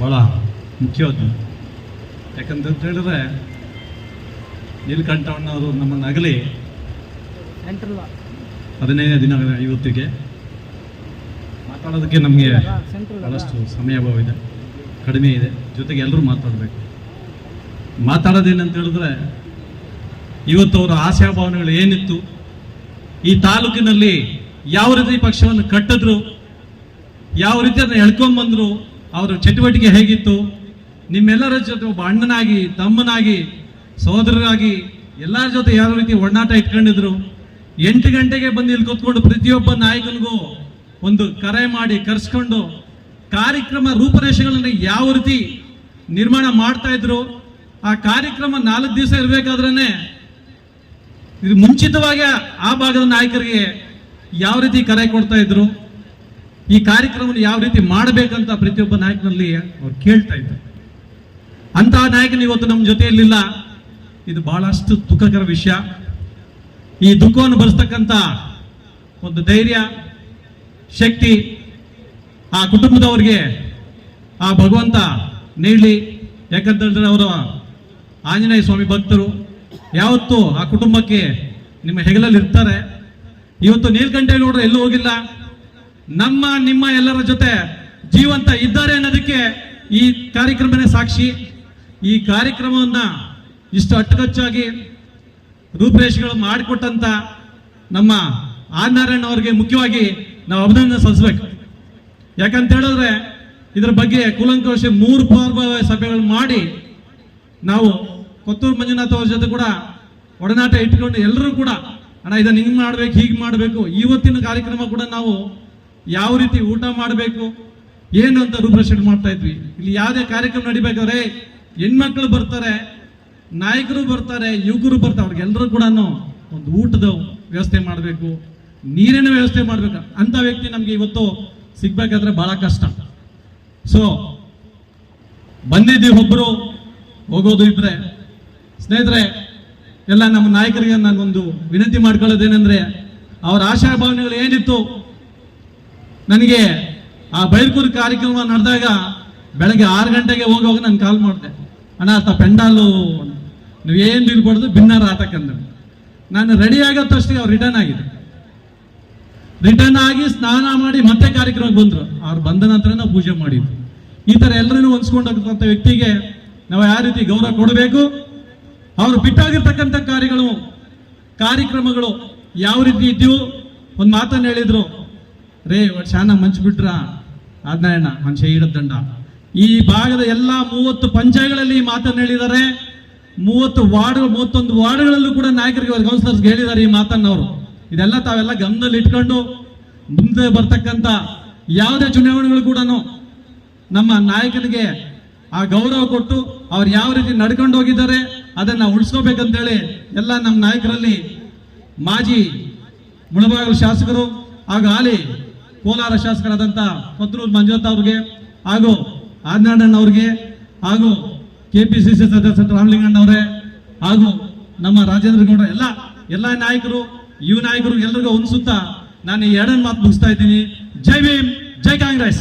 ಭಾಳ ಮುಖ್ಯವಾದ ಯಾಕಂತ ಹೇಳಿದ್ರೆ ನೀಲಕಂಠಣ್ಣವರು ನಮ್ಮನ್ನು ಅಗಲಿ ಹದಿನೈದನೇ ದಿನ ಇವತ್ತಿಗೆ ಮಾತಾಡೋದಕ್ಕೆ ನಮಗೆ ಭಾಳಷ್ಟು ಸಮಯ ಅಭಾವ ಇದೆ ಕಡಿಮೆ ಇದೆ. ಜೊತೆಗೆ ಎಲ್ಲರೂ ಮಾತಾಡಬೇಕು. ಮಾತಾಡೋದೇನಂತ ಹೇಳಿದ್ರೆ ಇವತ್ತು ಅವರ ಆಶಾಭಾವನೆಗಳು ಏನಿತ್ತು ಈ ತಾಲೂಕಿನಲ್ಲಿ ಯಾವ ರೀತಿ ಪಕ್ಷವನ್ನು ಕಟ್ಟಿದ್ರು ಯಾವ ರೀತಿ ಅದನ್ನ ಎಳ್ಕೊಂಬಂದ್ರು ಅವರ ಚಟುವಟಿಕೆ ಹೇಗಿತ್ತು? ನಿಮ್ಮೆಲ್ಲರ ಜೊತೆ ಒಬ್ಬ ಅಣ್ಣನಾಗಿ, ತಮ್ಮನಾಗಿ, ಸಹೋದರರಾಗಿ ಎಲ್ಲರ ಜೊತೆ ಯಾವ ರೀತಿ ಒಡನಾಟ ಇಟ್ಕೊಂಡಿದ್ರು? ಎಂಟು ಗಂಟೆಗೆ ಬಂದು ಇಲ್ಲಿ ಕೂತ್ಕೊಂಡು ಪ್ರತಿಯೊಬ್ಬ ನಾಯಕನಿಗೂ ಒಂದು ಕರೆ ಮಾಡಿ, ಕರೆಸ್ಕೊಂಡು ಕಾರ್ಯಕ್ರಮ ರೂಪರೇಷೆಗಳನ್ನು ಯಾವ ರೀತಿ ನಿರ್ಮಾಣ ಮಾಡ್ತಾ ಇದ್ರು? ಆ ಕಾರ್ಯಕ್ರಮ ನಾಲ್ಕು ದಿವಸ ಇರಬೇಕಾದ್ರೇ ಇದು ಮುಂಚಿತವಾಗಿ ಆ ಭಾಗದ ನಾಯಕರಿಗೆ ಯಾವ ರೀತಿ ಕರೆ ಕೊಡ್ತಾ ಇದ್ರು? ಈ ಕಾರ್ಯಕ್ರಮವನ್ನು ಯಾವ ರೀತಿ ಮಾಡಬೇಕಂತ ಪ್ರತಿಯೊಬ್ಬ ನಾಯಕನಲ್ಲಿ ಅವ್ರು ಕೇಳ್ತಾ ಇದ್ದಾರೆ. ಅಂತಹ ನಾಯಕನ ಇವತ್ತು ನಮ್ಮ ಜೊತೆಯಲ್ಲಿಲ್ಲ. ಇದು ಬಹಳಷ್ಟು ದುಃಖಕರ ವಿಷಯ. ಈ ದುಃಖವನ್ನು ಭರಿಸ್ತಕ್ಕಂಥ ಒಂದು ಧೈರ್ಯ, ಶಕ್ತಿ ಆ ಕುಟುಂಬದವರಿಗೆ ಆ ಭಗವಂತ ನೀಡಲಿ. ಯಾಕಂತೇಳಿದ್ರೆ ಅವರು ಆಂಜನೇಯ ಸ್ವಾಮಿ ಭಕ್ತರು ಯಾವತ್ತೂ ಆ ಕುಟುಂಬಕ್ಕೆ ನಿಮ್ಮ ಹೆಗಲಲ್ಲಿ ಇರ್ತಾರೆ. ಇವತ್ತು ನೀಲಕಂಠೇಗೌಡರು ಎಲ್ಲೂ ಹೋಗಿಲ್ಲ. ನಮ್ಮ, ನಿಮ್ಮ ಎಲ್ಲರ ಜೊತೆ ಜೀವಂತ ಇದ್ದಾರೆ ಅನ್ನೋದಕ್ಕೆ ಈ ಕಾರ್ಯಕ್ರಮನೇ ಸಾಕ್ಷಿ. ಈ ಕಾರ್ಯಕ್ರಮವನ್ನ ಇಷ್ಟು ಅಟ್ಟುಕಚ್ಚಾಗಿ ರೂಪರೇಷೆಗಳು ಮಾಡಿಕೊಟ್ಟಂತ ನಮ್ಮ ಆರ್ ನಾರಾಯಣ ಅವರಿಗೆ ಮುಖ್ಯವಾಗಿ ನಾವು ಅಭಿನಂದನೆ ಸಲ್ಲಿಸ್ಬೇಕು. ಯಾಕಂತ ಹೇಳಿದ್ರೆ ಇದರ ಬಗ್ಗೆ ಕೂಲಂಕೋಶ ಮೂರು ಪೂರ್ವ ಸಭೆಗಳು ಮಾಡಿ ನಾವು ಕೊತ್ತೂರು ಮಂಜುನಾಥ್ ಅವ್ರ ಜೊತೆ ಕೂಡ ಒಡನಾಟ ಇಟ್ಕೊಂಡು ಎಲ್ಲರೂ ಕೂಡ, ಅಣ್ಣ, ಇದನ್ನ ಹಿಂಗೆ ಮಾಡ್ಬೇಕು, ಹೀಗೆ ಮಾಡಬೇಕು, ಇವತ್ತಿನ ಕಾರ್ಯಕ್ರಮ ಕೂಡ ನಾವು ಯಾವ ರೀತಿ ಊಟ ಮಾಡಬೇಕು? ಏನು ಅಂತ ರೂಪರೇಷಣೆ ಮಾಡ್ತಾ ಇದ್ವಿ. ಇಲ್ಲಿ ಯಾವುದೇ ಕಾರ್ಯಕ್ರಮ ನಡಿಬೇಕಾದ್ರೆ ಹೆಣ್ಮಕ್ಳು ಬರ್ತಾರೆ, ನಾಯಕರು ಬರ್ತಾರೆ, ಯುವಕರು ಬರ್ತಾರೆ ಅವ್ರಿಗೆಲ್ಲರೂ ಕೂಡ ಒಂದು ಊಟದ ವ್ಯವಸ್ಥೆ ಮಾಡಬೇಕು. ನೀರಿನ ವ್ಯವಸ್ಥೆ ಮಾಡಬೇಕು. ಅಂತ ವ್ಯಕ್ತಿ ನಮಗೆ ಇವತ್ತು ಸಿಗ್ಬೇಕಾದ್ರೆ ಬಹಳ ಕಷ್ಟ. ಸೊ ಬಂದಿದ್ದೀವಿ ಒಬ್ಬರು ಹೋಗೋದು ಇದ್ರೆ. ಸ್ನೇಹಿತರೆ, ಎಲ್ಲ ನಮ್ಮ ನಾಯಕರಿಗೆ ನಾನೊಂದು ವಿನಂತಿ ಮಾಡ್ಕೊಳ್ಳೋದೇನೆಂದ್ರೆ, ಅವರ ಆಶಾ ಭಾವನೆಗಳು ಏನಿತ್ತು? ನನಗೆ ಆ ಬೈರ್ಪುರ್ ಕಾರ್ಯಕ್ರಮ ನಡೆದಾಗ ಬೆಳಗ್ಗೆ ಆರು ಗಂಟೆಗೆ ಹೋಗುವಾಗ ನಾನು ಕಾಲ್ ಮಾಡಿದೆ. ಅಣ್ಣ ಆತ ಪೆಂಡಾಲು ನೀವು ಏನು ನಿಲ್ಬಾರ್ದು ಭಿನ್ನಾರ ಆತಕ್ಕಂದ್ರೆ ನಾನು ರೆಡಿ ಆಗತ್ತಷ್ಟೇ ಅವ್ರು ರಿಟರ್ನ್ ಆಗಿದೆ ರಿಟರ್ನ್ ಆಗಿ ಸ್ನಾನ ಮಾಡಿ ಮತ್ತೆ ಕಾರ್ಯಕ್ರಮಕ್ಕೆ ಬಂದರು. ಅವ್ರು ಬಂದ ನಂತರ ನಾವು ಪೂಜೆ ಮಾಡಿದ್ವಿ ಈ ಥರ ಎಲ್ಲರನ್ನೂ ಹೊಂದ್ಕೊಂಡು ಹೋಗ್ತಕ್ಕಂಥ ವ್ಯಕ್ತಿಗೆ ನಾವು ಯಾವ ರೀತಿ ಗೌರವ ಕೊಡಬೇಕು? ಅವರು ಬಿಟ್ಟಾಗಿರ್ತಕ್ಕಂಥ ಕಾರ್ಯಗಳು, ಕಾರ್ಯಕ್ರಮಗಳು ಯಾವ ರೀತಿ ಇದ್ದೀವೋ ಒಂದು ಮಾತನ್ನು ಹೇಳಿದ್ರು. ರೇ ಒಟ್ಟು ಶಾನ ಮಂಚ್ಬಿಟ್ರ? ಅದನ್ನ ಮನುಷ್ಯ ಇಡದಂಡ ಈ ಭಾಗದ ಎಲ್ಲ ಮೂವತ್ತು ಪಂಚಾಯಗಳಲ್ಲಿ ಈ ಮಾತನ್ನು ಹೇಳಿದ್ದಾರೆ ಮೂವತ್ತು ವಾರ್ಡ್ ಮೂವತ್ತೊಂದು ವಾರ್ಡ್ಗಳಲ್ಲೂ ಕೂಡ ನಾಯಕರಿಗೆ ಕೌನ್ಸಿಲರ್ಸ್ಗೆ ಹೇಳಿದ್ದಾರೆ ಈ ಮಾತನ್ನ ಅವರು. ಇದೆಲ್ಲ ತಾವೆಲ್ಲ ಗಮನದಲ್ಲಿ ಇಟ್ಕೊಂಡು ಮುಂದೆ ಬರ್ತಕ್ಕಂಥ ಯಾವುದೇ ಚುನಾವಣೆಗಳು ಕೂಡ ನಮ್ಮ ನಾಯಕನಿಗೆ ಆ ಗೌರವ ಕೊಟ್ಟು ಅವ್ರು ಯಾವ ರೀತಿ ನಡ್ಕೊಂಡು ಹೋಗಿದ್ದಾರೆ ಅದನ್ನ ಉಳಿಸ್ಕೋಬೇಕಂತೇಳಿ ಎಲ್ಲ ನಮ್ಮ ನಾಯಕರಲ್ಲಿ ಮಾಜಿ ಮುಳಬಾಗಲು ಶಾಸಕರು ಹಾಗೂ ಹಾಲಿ ಕೋಲಾರ ಶಾಸಕರಾದಂಥ ಪತ್ರೂರು ಮಂಜುನಾಥ್ ಅವ್ರಿಗೆ ಹಾಗೂ ಆಜ್ಞಾನಣ್ಣ ಅವ್ರಿಗೆ ಹಾಗೂ ಕೆ ಪಿ ಸಿ ಸಿ ಸದಸ್ಯ ರಾಮಲಿಂಗಣ್ಣ ಅವರೇ ಹಾಗೂ ನಮ್ಮ ರಾಜೇಂದ್ರ ಗೌಡ, ಎಲ್ಲ ಎಲ್ಲ ನಾಯಕರು, ಯುವ ನಾಯಕರು ಎಲ್ರಿಗೂ ಸುತ್ತ ನಾನು ಈ ಎರಡನ್ನು ಮಾತು ಮುಗಿಸ್ತಾ ಇದ್ದೀನಿ. ಜೈ ಭೀಮ್, ಜೈ ಕಾಂಗ್ರೆಸ್.